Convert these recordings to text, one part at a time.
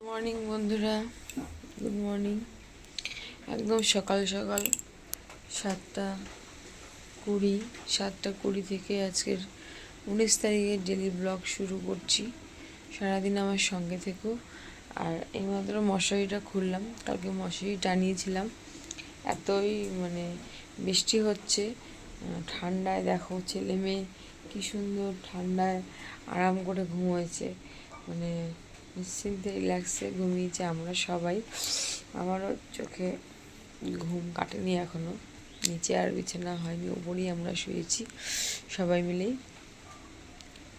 Morning বন্ধুরা। Good morning একদম সকাল সকাল সাতটা কুড়ি সাতটা কুড়ি থেকে আজকের উনিশ তারিখের ডেলি ব্লগ শুরু করছি। সারাদিন আমার সঙ্গে থেকো। আর এইমাত্র মশারিটা খুললাম। কালকে মশারি টানিয়েছিলাম। এতই মানে বৃষ্টি হচ্ছে। ঠান্ডায় দেখো ছেলে মেয়ে কী সুন্দর ঠান্ডায় আরাম করে ঘুমোয়েছে। মানে নিশ্চিন্তে রিল্যাক্সে ঘুমিয়েছে আমরা সবাই। আমারও চোখে ঘুম কাটেনি এখনও। নিচে আর বিছানা হয়নি ওপরেই আমরা শুয়েছি সবাই মিলেই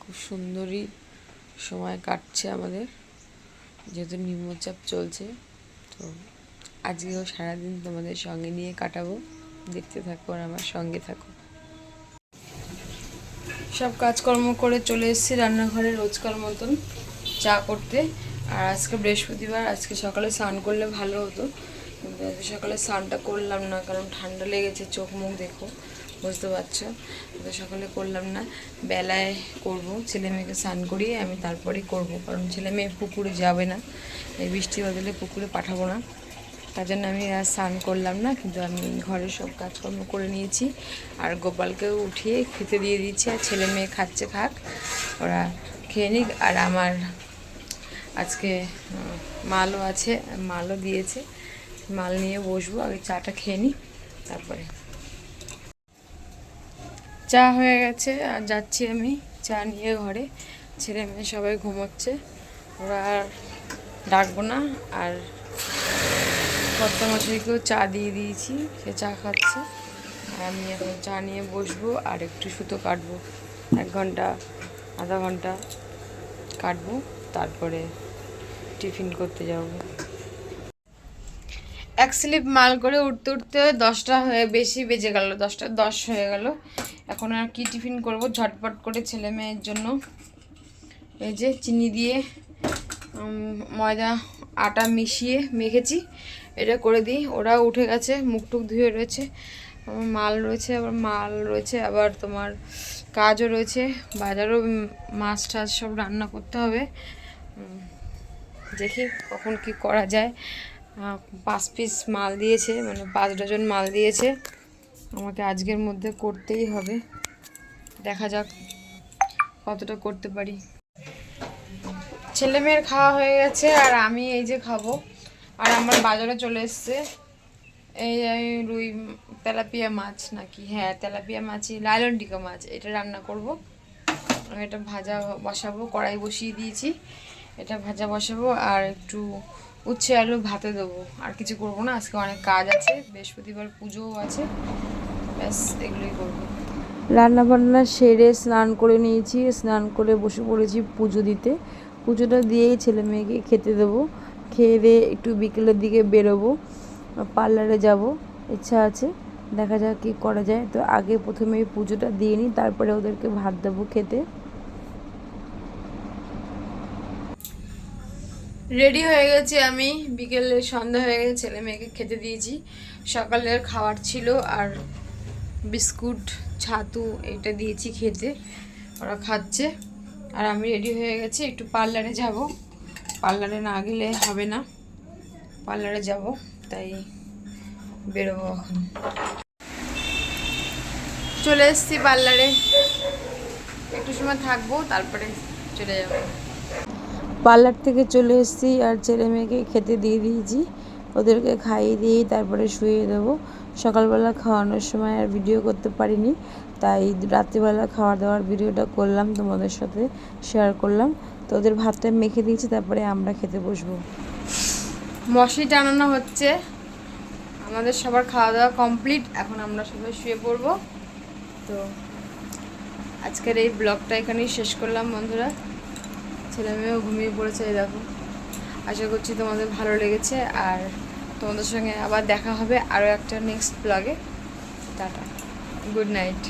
খুব সুন্দরই সময় কাটছে আমাদের, যেহেতু নিম্নচাপ চলছে। তো আজকেও সারাদিন তোমাদের সঙ্গে নিয়ে কাটাবো। দেখতে থাকো আর আমার সঙ্গে থাকো। সব কাজকর্ম করে চলে এসেছি রান্নাঘরে রোজকার মতন। চা করতে। আর আজকে বৃহস্পতিবার, আজকে সকালে স্নান করলে ভালো হতো। কিন্তু আজকে সকালে স্নানটা করলাম না, কারণ ঠান্ডা লেগেছে, চোখ মুখ দেখো, বুঝতে পারছ? তো সকালে করলাম না, বেলায় করব, ছেলে মেয়েকে স্নান করিয়ে আমি তারপরে করব, কারণ ছেলে মেয়ে পুকুরে যাবে না। এই বৃষ্টি বদলে পুকুরে পাঠাবো না। তার জন্য আমি আর স্নান করলাম না, কিন্তু আমি ঘরের সব কাজকর্ম করে নিয়েছি। আর গোপালকেও উঠিয়ে খেতে দিয়ে দিয়েছি, আর ছেলে মেয়ে খাচ্ছে খাক, ওরা খেয়ে নিক, আর আমার আজকে মালও আছে, মালও দিয়েছে। মাল নিয়ে বসবো, আগে চাটা খেয়ে নিই, তারপরে। চা হয়ে গেছে, আর যাচ্ছি আমি চা নিয়ে ঘরে। ছেলে মেয়ে সবাই ঘুমোচ্ছে। ওরা আর ডাকবো না, আর কর্তামশাইকেও চা দিয়ে দিয়েছি, সে চা খাচ্ছে। আর আমি এখন চা নিয়ে বসবো, আর একটু সুতো কাটবো। এক ঘণ্টা, আধা ঘণ্টা কাটবো। তারপরে টিফিন করতে যাব। এক স্লিপ মাল করে উঠতে উঠতে দশটা হয়ে, বেশি বেজে গেল, দশটা দশ হয়ে গেল। এখন আর কি টিফিন করব? ঝটপট করে ছেলে মেয়ের জন্য। এই যে চিনি দিয়ে ময়দা, আটা মিশিয়ে মেখেছি। এটা করে দিই। ওরা উঠে গেছে, মুখ টুক ধুয়ে রয়েছে। আমার মাল রয়েছে, আবার মাল রয়েছে, আবার তোমার কাজও রয়েছে, বাজারও মাছ টাছ সব রান্না করতে হবে। দেখি কখন কি করা যায়। পাঁচ পিস মাল দিয়েছে মানে পাঁচ ডজন মাল দিয়েছে। আমাকে আজকের মধ্যে করতেই হবে। দেখা যাক কতটা করতে পারি। ছেলে মেয়ের খাওয়া হয়ে গেছে, আর আমি এই যে খাব। আর আমার বাজারে চলে এসছে। এই রুই, তেলাপিয়া মাছ নাকি? হ্যাঁ তেলাপিয়া মাছই লাইলন টিকা মাছ, এটা রান্না করব। আমি এটা ভাজা বসাবো, কড়াই বসিয়ে দিয়েছি। এটা ভাজা বসাবো আর একটু উচ্ছে আলু ভাতে দেবো। আর কিছু করব না, আজকে অনেক কাজ আছে, বৃহস্পতিবার পুজোও আছে। ব্যাস, এগুলোই করব। রান্না বান্না সেরে স্নান করে নিয়েছি, স্নান করে বসে পড়েছি পুজো দিতে। পুজোটা দিয়েই ছেলে মেয়েকে খেতে দেবো। খেয়ে দিয়ে একটু বিকেলের দিকে বেরোবো। পার্লারে যাব, ইচ্ছা আছে। দেখা যাক কী করা যায়। তো আগে প্রথমে পুজোটা দিয়ে নিই, তারপরে ওদেরকে ভাত দেবো খেতে। রেডি হয়ে গেছি আমি। বিকেলে সন্ধ্যা হয়ে গেছে, ছেলে মেয়েকে খেতে দিয়েছি। সকালের খাবার ছিল আর বিস্কুট, ছাতু এটা দিয়েছি খেতে। ওরা খাচ্ছে। আর আমি রেডি হয়ে গেছি, একটু পার্লারে যাব। পার্লারে না গেলে হবে না। পার্লারে যাব, তাই বেরোবো এখন। চলে এসছি পার্লারে। একটু সময় থাকব, তারপরে চলে যাব। পার্লার থেকে চলে এসেছি আর ছেলে মেয়েকে খেতে দিয়ে দিয়েছি। ওদেরকে খাইয়ে দিয়েই তারপরে শুয়ে দেবো। সকালবেলা খাওয়ানোর সময় আর ভিডিও করতে পারিনি, তাই রাত্রিবেলা খাওয়া দাওয়ার ভিডিওটা করলাম, তোমাদের সাথে শেয়ার করলাম। তো ওদের ভাতটা মেখে দিয়েছি, তারপরে আমরা খেতে বসবো। মশি টানানো হচ্ছে। আমাদের সবার খাওয়া দাওয়া কমপ্লিট। এখন আমরা সবাই শুয়ে পড়ব। তো আজকের এই ব্লগটা এখানেই শেষ করলাম বন্ধুরা। ছেলে মেয়েও ঘুমিয়ে পড়েছে, এই দেখো। আশা করছি তোমাদের ভালো লেগেছে। আর তোমাদের সঙ্গে আবার দেখা হবে আরও একটা নেক্সট ব্লগে টাটা। Good night